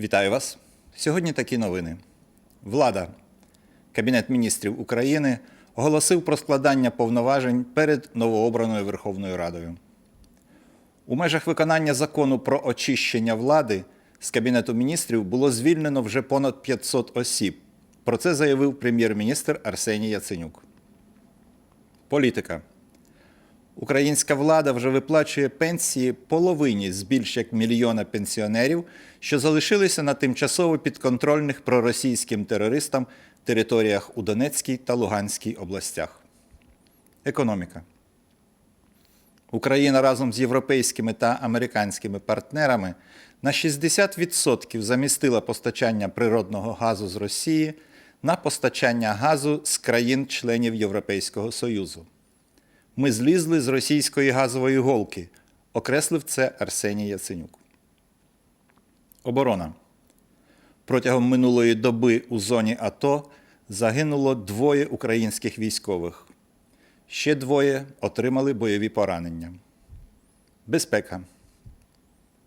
Вітаю вас. Сьогодні такі новини. Влада, Кабінет міністрів України оголосив про складання повноважень перед новообраною Верховною Радою. У межах виконання закону про очищення влади з Кабінету міністрів було звільнено вже понад 500 осіб. Про це заявив прем'єр-міністр Арсеній Яценюк. Політика. Українська влада вже виплачує пенсії половині з більш як мільйона пенсіонерів, що залишилися на тимчасово підконтрольних проросійським терористам територіях у Донецькій та Луганській областях. Економіка. Україна разом з європейськими та американськими партнерами на 60% замістила постачання природного газу з Росії на постачання газу з країн-членів Європейського Союзу. Ми злізли з російської газової голки, окреслив це Арсеній Яценюк. Оборона. Протягом минулої доби у зоні АТО загинуло двоє українських військових. Ще двоє отримали бойові поранення. Безпека.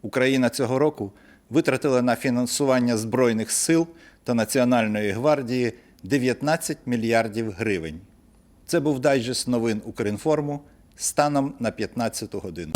Україна цього року витратила на фінансування Збройних сил та Національної гвардії 19 мільярдів гривень. Це був дайджест новин Укрінформу станом на 15 годину.